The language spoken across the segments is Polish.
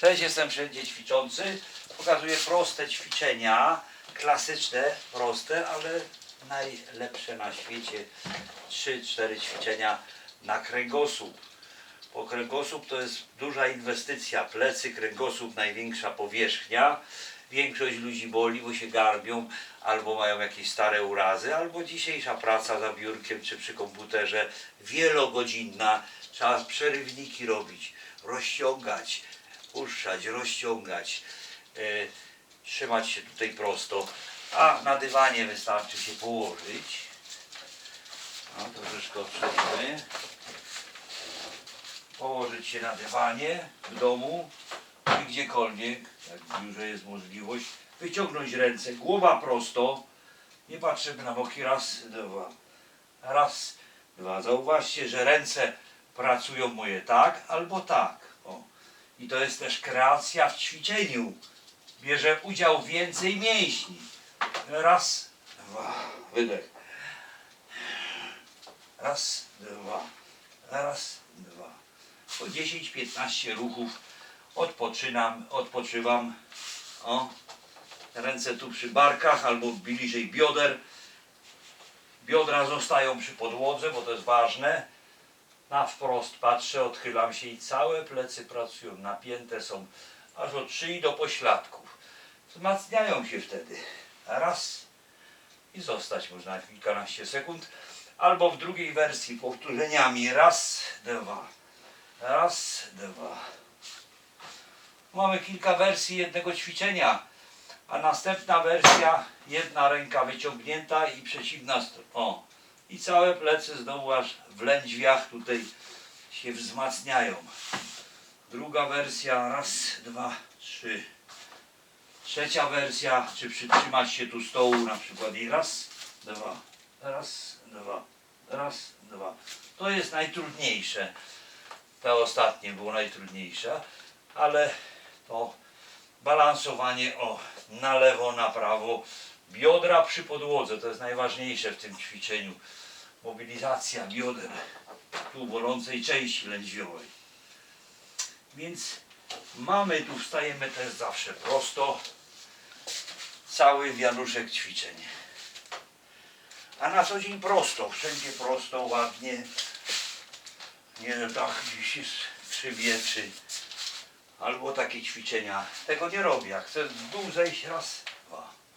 Cześć, jestem wszędzie ćwiczący. Pokazuję proste ćwiczenia, klasyczne, proste, ale najlepsze na świecie. 3-4 ćwiczenia na kręgosłup. Bo kręgosłup to jest duża inwestycja. Plecy, kręgosłup, największa powierzchnia. Większość ludzi boli, bo się garbią, albo mają jakieś stare urazy, albo dzisiejsza praca za biurkiem czy przy komputerze wielogodzinna. Trzeba przerywniki robić, rozciągać, puszczać, rozciągać, e, trzymać się tutaj prosto. A na dywanie wystarczy się położyć. No, troszeczkę odprzejdźmy położyć się na dywanie w domu i gdziekolwiek, jak już jest możliwość, wyciągnąć ręce, głowa prosto, nie patrzymy na boki, raz, dwa, raz, dwa. Zauważcie, że ręce pracują moje tak albo tak. I to jest też kreacja w ćwiczeniu. Bierze udział więcej mięśni. Raz, dwa, wydech. Raz, dwa, raz, dwa po 10-15 ruchów odpoczynam, odpoczywam. O, ręce tu przy barkach albo bliżej bioder. Biodra zostają przy podłodze, bo to jest ważne. Na wprost patrzę, odchylam się i całe plecy pracują, napięte są aż od szyi do pośladków. Wzmacniają się wtedy. Raz i zostać można na kilkanaście sekund. Albo w drugiej wersji powtórzeniami. Raz, dwa. Raz, dwa. Mamy kilka wersji jednego ćwiczenia, a następna wersja, jedna ręka wyciągnięta i przeciwna strona. O, i całe plecy znowu aż w lędźwiach tutaj się wzmacniają. Druga wersja, raz, dwa, trzy. Trzecia wersja, czy przytrzymać się tu stołu na przykład i raz, dwa, raz, dwa, raz, dwa. To jest najtrudniejsze. Te ostatnie było najtrudniejsze, ale to balansowanie o na lewo, na prawo, biodra przy podłodze, to jest najważniejsze w tym ćwiczeniu. Mobilizacja bioder, tu bolącej części lędźwiowej. Więc mamy tu, wstajemy też zawsze prosto, cały wianuszek ćwiczeń. A na co dzień prosto, wszędzie prosto, ładnie, nie tak gdzieś jest krzywnie, czy albo takie ćwiczenia. Tego nie robię. Chcę w dół zejść raz.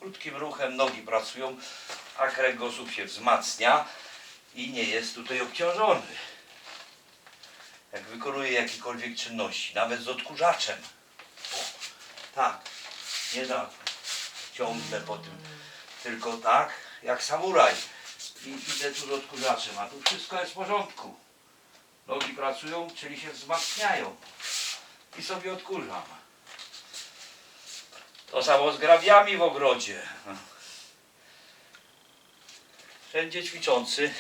Krótkim ruchem nogi pracują, a kręgosłup się wzmacnia i nie jest tutaj obciążony. Jak wykonuję jakiekolwiek czynności, nawet z odkurzaczem. O, tak, nie tak. Ciągnę po tym, tylko tak, jak samuraj. I idę tu z odkurzaczem, a tu wszystko jest w porządku. Nogi pracują, czyli się wzmacniają. I sobie odkurzam. To samo z grabiami w ogrodzie. Wszędzie ćwiczący